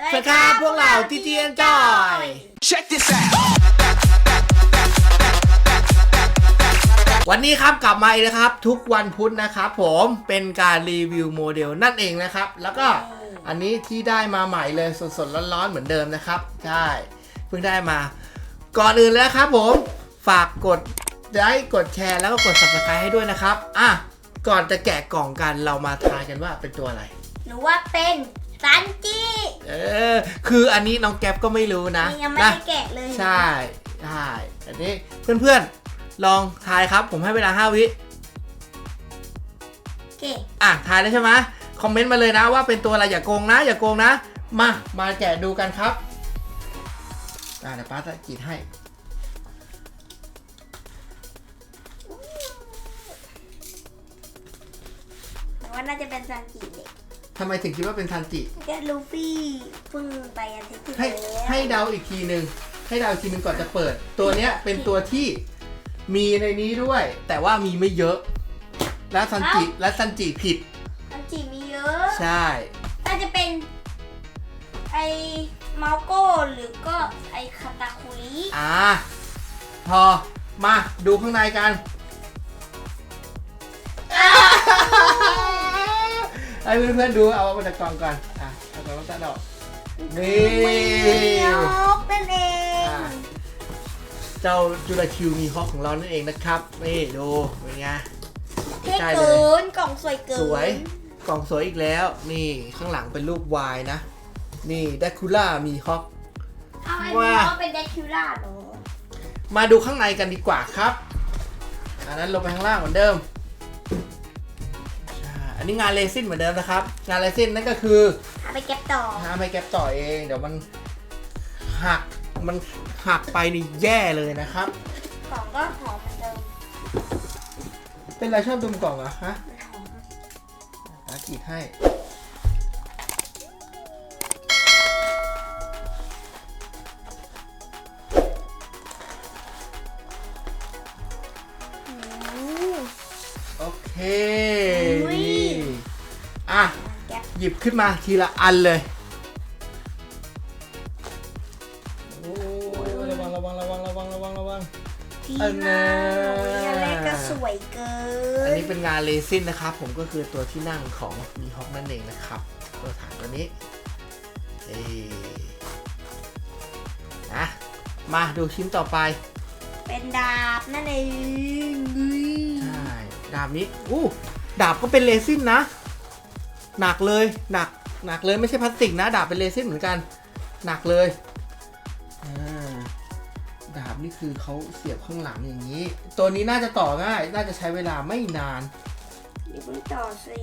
สวัสดีครับพวกเราทีจีเอ็นจอย Check this out. วันนี้ครับกลับมาอีกนะครับ ทุกวันพุธนะครับผมเป็นการรีวิวโมเดลนั่นเองนะครับ แล้วก็อันนี้ที่ได้มาใหม่เลยสดๆร้อนๆเหมือนเดิมนะครับ ใช่เพิ่งได้มา ก่อนอื่นเลยนะครับผมฝากกดไลค์กดแชร์แล้วก็กด subscribe ให้ด้วยนะครับ อะก่อนจะแกะกล่องกันเรามาทายกันว่าเป็นตัวอะไร หนูว่าเป็น ซันจิเออ คืออันนี้น้องแก๊ปก็ไม่รู้นะนี่ยังไม่นะได้แกะเลยใช่ใช่อันนี้เพื่อนๆ ลองทายครับ ผมให้เวลา 5 วิเกะอะทายได้ใช่ไหมคอมเมนต์มาเลยนะว่าเป็นตัวอะไรอย่าโกงนะ อย่าโกงนะ มา มาแกะดูกันครับอะเดี๋ยวป้าจะกรีดให้หนูว่าน่าจะเป็นซันจิเด็ก ทำไมถึงคิดว่าเป็นทันจิแกลูฟี่เพิ่งไปอาทิตย์ที่ให้แล้วให้เดาอีกทีหนึ่งให้เดาอีกทีหนึ่งก่อนจะเปิด ตัวเนี้ยเป็นตัวที่มีในนี้ด้วย แต่ว่ามีไม่เยอะ และซันจิและซันจิผิดซันจิมีเยอะใช่ น่าจะเป็นไอเมาโก้หรือก็ไอคาตาคุริอ่าพอมาดูข้างในกัน ให้เพื่อนๆดูเอามาจากกล่องก่อนอะเอากล่องตัดออกนี่นกนั่นเองอ่าเจ้าจูราคิวมีฮอกของเรานั่นเองนะครับนี่ดูเป็นไง เท่ใช่เลยเกินกล่องสวยเกินสวยกล่องสวยอีกแล้ว นี่ข้างหลังเป็นรูปวายนะ นี่ด a คูล่ามีฮอก เอาไอ้ว่าน้องเป็นเดคิวล่าเหรอมาดูข้างในกันดีกว่าครับอันนั้นลงไปข้างล่างเหมือนเดิมใช่ อันนี้งานเลซินเหมือนเดิมนะครับ งานเลซินนั่นก็คือเอาไปเก็บต่อห้ามให้แก๊ปต่อเอง เดี๋ยวมันหักมันหักไปนี่แย่เลยนะครับ กล่องก็หอมเหมือนเดิมเป็นไรชอบดมกล่องเหรอฮะมันหอมอากรีดให้ อืมโอเค หยิบขึ้นมาทีละอันเลย โอ้ยระวังระวังระวังระวังระวังระวังทีอันนั้น่านอันแรกก็สวยเกิอันนนี้เป็นงานเลซินนะครับ ผมก็คือตัวที่นั่งของมีฮอกนั่นเองนะครับ ตัวฐานตัวนี้เอ้นะมาดูชิ้นต่อไป เป็นดาบนั่นเองอุ้ยใช่ ดาบนี้อู้ดาบก็เป็นเลซินนะ หนักเลยหนักหนักเลยไม่ใช่พลาสติกนะดาบเป็นเลซินเหมือนกัน หนักเลยอ่าดาบนี่คือเขาเสียบข้างหลังอย่างนี้ ตัวนี้น่าจะต่อง่าย น่าจะใช้เวลาไม่นานนี่เพิ่งต่อสิ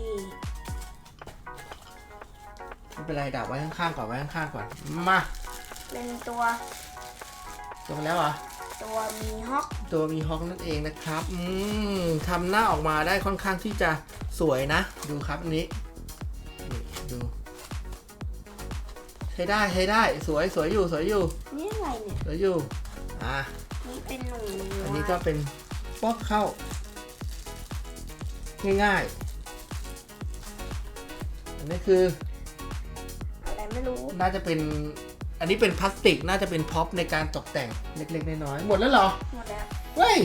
ไม่เป็นไรดาบไว้ข้างๆก่อนไว้ข้างๆก่อนมาเป็นตัวลงแล้วเหรอตัวมีฮอกตัวมีฮอกนั่นเองนะครับ อืมทำหน้าออกมาได้ค่อนข้างที่จะสวยนะ ดูครับอันนี้นี่ ดูใช้ได้ใช้ได้สวยสวยอยู่สวยอยู่นี่อะไรเนี่ยสวยอยู่อะนี่เป็นหนูอันนี้ก็เป็นฟอกเข้า ง่ายๆอันนี้คืออะไรไม่รู้น่าจะเป็นอันนี้เป็นพลาสติกน่าจะเป็นพ็อปในการตกแต่งเล็กๆน้อยๆหมดแล้วเหรอหมดแล้วเฮ้ย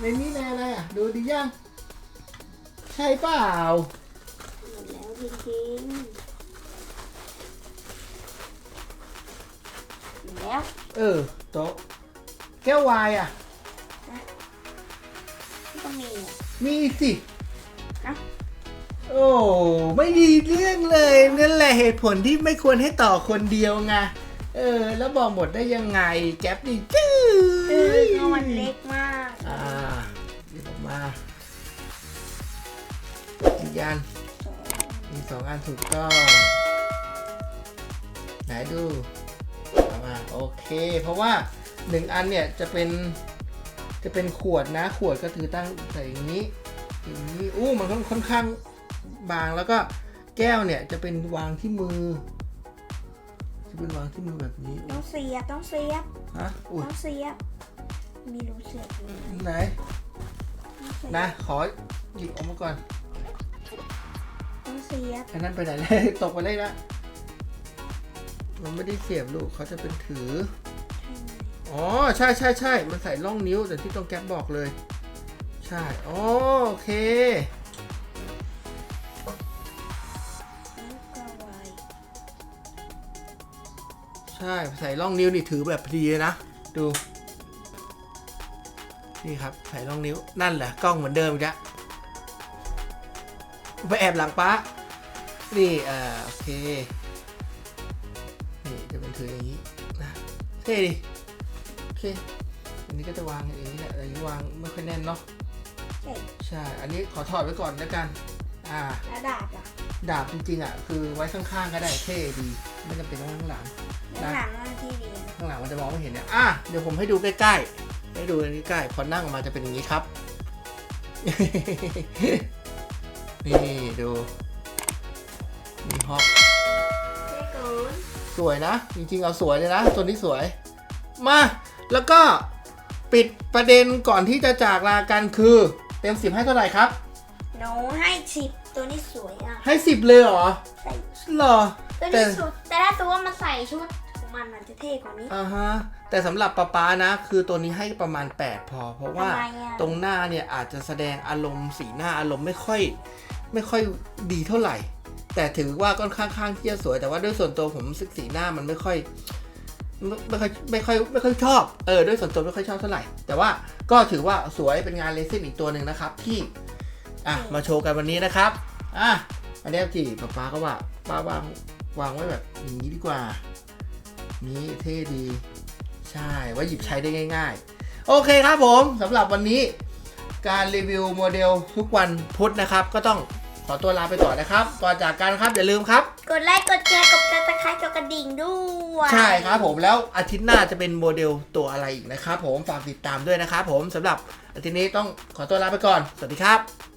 ในนี้ในอะไรอะดูดียังใช่เปล่าหมดแล้วจริงๆ หมดแล้วเออโต๊ะแก้ววายอะนี่ก็มีอะมีสิเอ้าโอ้ไม่ดีเรื่องเลยนั่นแหละเหตุผลที่ไม่ควรให้ต่อคนเดียวไงเออ แล้วบอกหมดได้ยังไงแก๊ปนี่จื้อเออเพราะมันเล็กมากอ่าหยิบออกมาอีกอันมีสองอันถูกต้องไหนดูเอา มาโอเค เพราะว่าหนึ่งอันเนี่ยจะเป็นจะเป็นขวดนะขวดก็คือตั้งใส่อย่างนี้อย่างนี้อู้มันค่อนค่อนข้างบางแล้วก็แก้วเนี่ยจะเป็นวางที่มือ จะเป็นวางที่มือแบบนี้ต้องเสียบต้องเสียบฮะอุ้ยต้องเสียบมีรูเสียบอยู่ไหนต้องเสียบนะขอหยิบออกมาก่อนต้องเสียบอันนั้นไปไหนเลยตกไปเลยละ มันไม่ได้เสียบลูกเขาจะเป็นถือ อ๋อ ใช่ใช่ใช่มันใส่ร่องนิ้วแต่ที่ตรงแก๊ปบอกเลย ใช่อ๋อโอเคแล้วก็ไว้ใช่ใส่ร่องนิ้วนี่ถือแบบพอดีเลยนะ ดู นี่ครับใส่ร่องนิ้วนั่นแหละกล้องเหมือนเดิมจ้ะไปแอบหลังป้านี่อ่าโอเค เท่ดิโอเคอันนี้ก็จะวางอย่างนี้แหละแต่ยังวางไม่ค่อยแน่นเนาะใช่ใช่อันนี้ขอถอดไว้ก่อนแล้วกัน อ่าแล้วดาบอะดาบจริงๆอะคือไว้ข้างๆก็ได้เท่ดีไม่จำเป็นต้องไว้ข้างหลังแล้วหลังมันที่เรียนข้างหลังมันจะมองไม่เห็นเนี่ยอะเดี๋ยวผมให้ดูใกล้ๆให้ดูใกล้ๆพอนั่งออกมาจะเป็นอย่างนี้ครับนี่ดูมีฮอกเท่เกิน สวยนะ จริงๆ เอาสวยเลยนะ ตัวนี้สวย มา แล้วก็ปิดประเด็นก่อนที่จะจากลากันคือ เต็มสิบให้เท่าไหร่ครับ หนูให้สิบตัวนี้สวยอะ ให้สิบเลยเหรอใส่เหรอ ตัวแต่ นี้สวยแต่ถ้าตัวมาใส่ชุดของมันมันจะเท่กว่านี้ อ่าฮะ แต่สำหรับป๊าป๊านะ คือตัวนี้ให้ประมาณ 8 พอ เพราะว่าทำไมอะ ตรงหน้าเนี่ยอาจจะแสดงอารมณ์สีหน้าอารมณ์ไม่ค่อย ไม่ค่อยดีเท่าไหร่ แต่ถือว่าก็ค่อนข้างที่จะสวยแต่ว่าด้วยส่วนตัวผมรู้สึกสีหน้ามันไม่ค่อยไม่ไม่ค่อยไม่ค่อยไม่ค่อยชอบเออด้วยส่วนตัวไม่ค่อยชอบเท่าไหร่ แต่ว่าก็ถือว่าสวยเป็นงานเลซินอีกตัวหนึ่งนะครับที่อะมาโชว์กันวันนี้นะครับอะอันนี้จีป๊าป๊าก็ว่าป้าวางวางไว้แบบอย่างนี้ดีกว่า นี้เท่ดี ใช่ไว่าหยิบใช้ได้ง่าย ๆ โอเคครับผมสำหรับวันนี้การรีวิวโมเดลทุกวันพุธนะครับ ก็ต้อง ขอตัวลาไปก่อนนะครับ ก่อนจากกันครับอย่าลืมครับ กดไลค์ กดแชร์ กดติดตามกดกระดิ่งด้วยใช่ครับผมแล้วอาทิตย์หน้าจะเป็นโมเดลตัวอะไรอีกนะครับผมฝากติดตามด้วยนะครับผมสำหรับอาทิตย์นี้ต้องขอตัวลาไปก่อน สวัสดีครับ